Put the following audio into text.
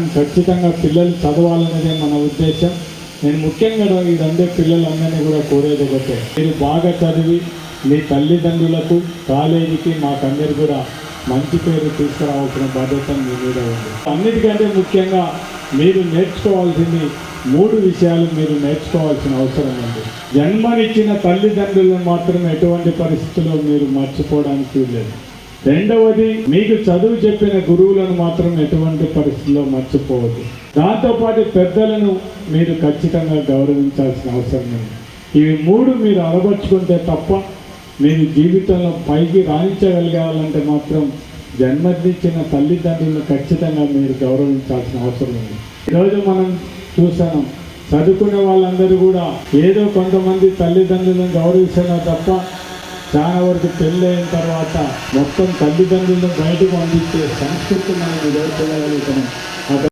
ఖచ్చితంగా పిల్లలు చదవాలనేదే మన ఉద్దేశం. నేను ముఖ్యంగా ఈ పిల్లలందరినీ కూడా కోరేది ఒకటే. మీరు బాగా చదివి మీ తల్లిదండ్రులకు కాలేజీకి మాకందరు కూడా మంచి పేరు తీసుకురావాల్సిన బాధ్యత మీ మీద ఉంది. అన్నిటికంటే ముఖ్యంగా మీరు నేర్చుకోవాల్సింది మూడు విషయాలు మీరు నేర్చుకోవాల్సిన అవసరం ఉంది. జన్మనిచ్చిన తల్లిదండ్రులను మాత్రం ఎటువంటి పరిస్థితుల్లో మీరు మర్చిపోవడానికి లేదు రెండవది మీకు చదువు చెప్పిన గురువులను మాత్రం ఎటువంటి పరిస్థితుల్లో మర్చిపోవద్దు. దాంతోపాటు పెద్దలను మీరు ఖచ్చితంగా గౌరవించాల్సిన అవసరం ఉంది ఇవి మూడు మీరు అలవర్చుకుంటే తప్ప మీరు జీవితంలో పైకి రాణించగలగాలంటే మాత్రం జన్మదించిన తల్లిదండ్రులను ఖచ్చితంగా మీరు గౌరవించాల్సిన అవసరం ఉంది ఈరోజు మనం చూసాం చదువుకునే వాళ్ళందరూ కూడా ఏదో కొంతమంది తల్లిదండ్రులను గౌరవిస్తున్నారు తప్ప చాలా వరకు పెళ్ళి అయిన తర్వాత మొత్తం తల్లిదండ్రులను బయటకు అందించే సంస్కృతి మనం ఎదుర్కోగలుగుతున్నాం